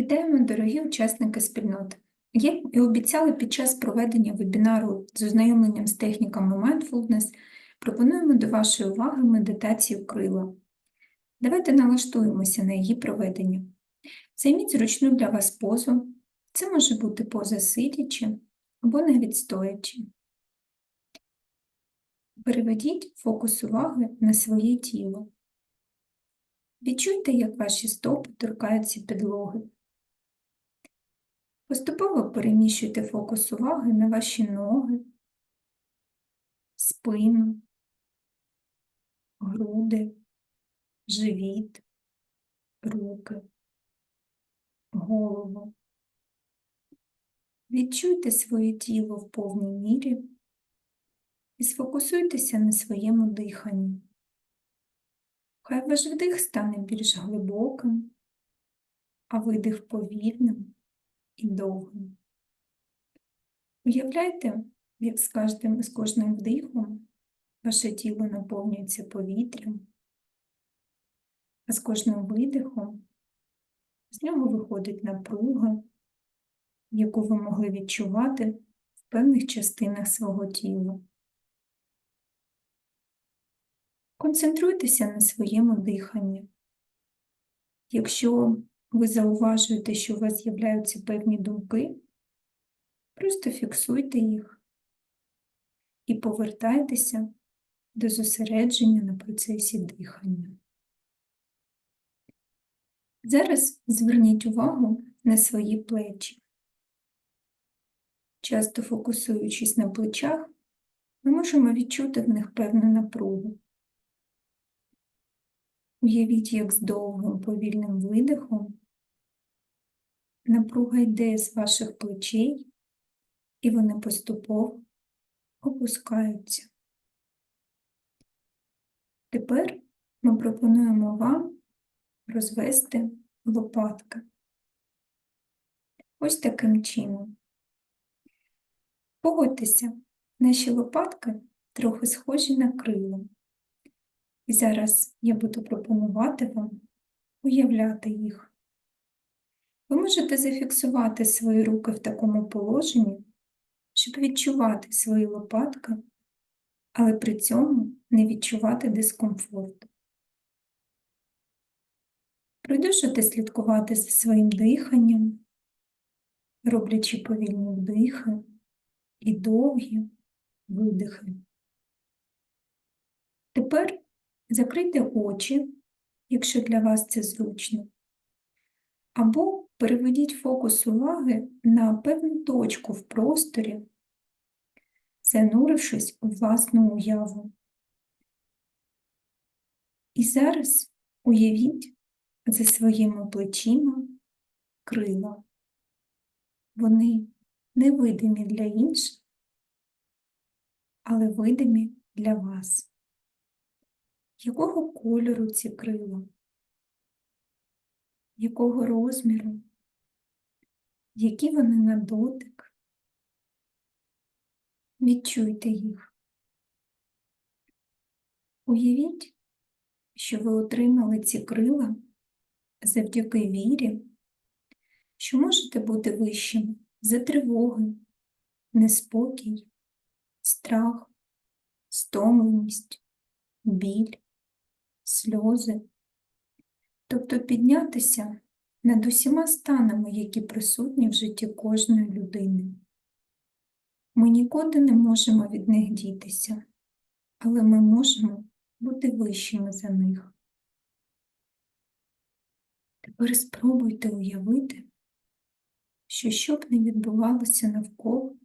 Вітаємо, дорогі учасники спільноти. Як і обіцяли під час проведення вебінару з ознайомленням з техніками Mindfulness, пропонуємо до вашої уваги медитацію крила. Давайте налаштуємося на її проведення. Займіть зручну для вас позу. Це може бути поза сидячи або навіть стоячи. Переведіть фокус уваги на своє тіло. Відчуйте, як ваші стопи торкаються підлоги. Поступово переміщуйте фокус уваги на ваші ноги, спину, груди, живіт, руки, голову. Відчуйте своє тіло в повній мірі і сфокусуйтеся на своєму диханні. Хай ваш вдих стане більш глибоким, а видих повільним і довгим. Уявляйте, як з кожним, з кожним вдихом ваше тіло наповнюється повітрям, а з кожним видихом з нього виходить напруга, яку ви могли відчувати в певних частинах свого тіла. Концентруйтеся на своєму диханні. Якщо ви зауважуєте, що у вас з'являються певні думки, просто фіксуйте їх і повертайтеся до зосередження на процесі дихання. Зараз зверніть увагу на свої плечі. Часто фокусуючись на плечах, ми можемо відчути в них певну напругу. Уявіть, як з довгим повільним видихом напруга йде з ваших плечей, і вони поступово опускаються. Тепер ми пропонуємо вам розвести лопатки. Ось таким чином. Погодьтеся, наші лопатки трохи схожі на крила. І зараз я буду пропонувати вам уявляти їх. Ви можете зафіксувати свої руки в такому положенні, щоб відчувати свої лопатки, але при цьому не відчувати дискомфорту. Продовжуйте слідкувати за своїм диханням, роблячи повільні вдихи і довгі видихи. Тепер закрийте очі, якщо для вас це зручно, або переведіть фокус уваги на певну точку в просторі, занурившись у власну уяву. І зараз уявіть за своїми плечима крила. Вони невидимі для інших, але видимі для вас. Якого кольору ці крила? Якого розміру? Які вони на дотик? Відчуйте їх. Уявіть, що ви отримали ці крила завдяки вірі, що можете бути вищим за тривоги, неспокій, страх, стомленість, біль, сльози, тобто піднятися над усіма станами, які присутні в житті кожної людини. Ми нікуди не можемо від них дітися, але ми можемо бути вищими за них. Тепер спробуйте уявити, що що б не відбувалося навколо,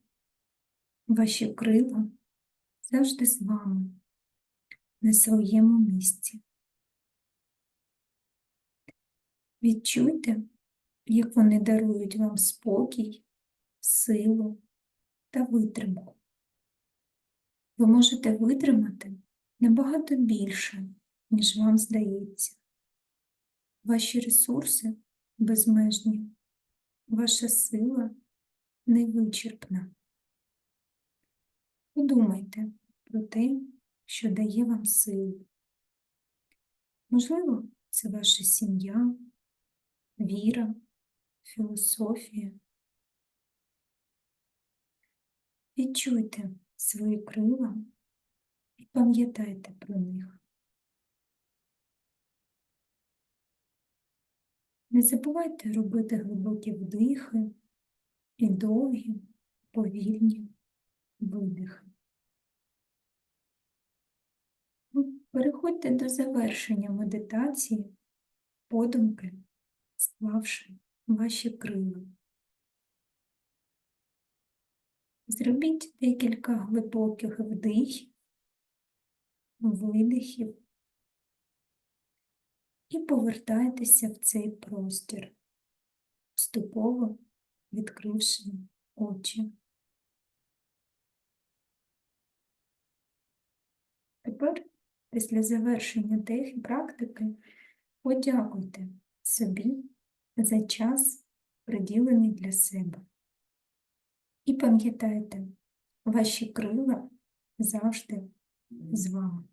ваші крила завжди з вами, на своєму місці. Відчуйте, як вони дарують вам спокій, силу та витримку. Ви можете витримати набагато більше, ніж вам здається. Ваші ресурси безмежні, ваша сила невичерпна. Подумайте про те, що дає вам силу. Можливо, це ваша сім'я, віра, філософія. Відчуйте свої крила і пам'ятайте про них. Не забувайте робити глибокі вдихи і довгі, повільні видихи. Переходьте до завершення медитації, подумки, склавши ваші крила. Зробіть декілька глибоких вдихів, видихів і повертайтеся в цей простір, поступово відкривши очі. Тепер, після завершення тех практики, подякуйте собі за час, приділений для себе. І пам'ятайте, ваші крила завжди з вами.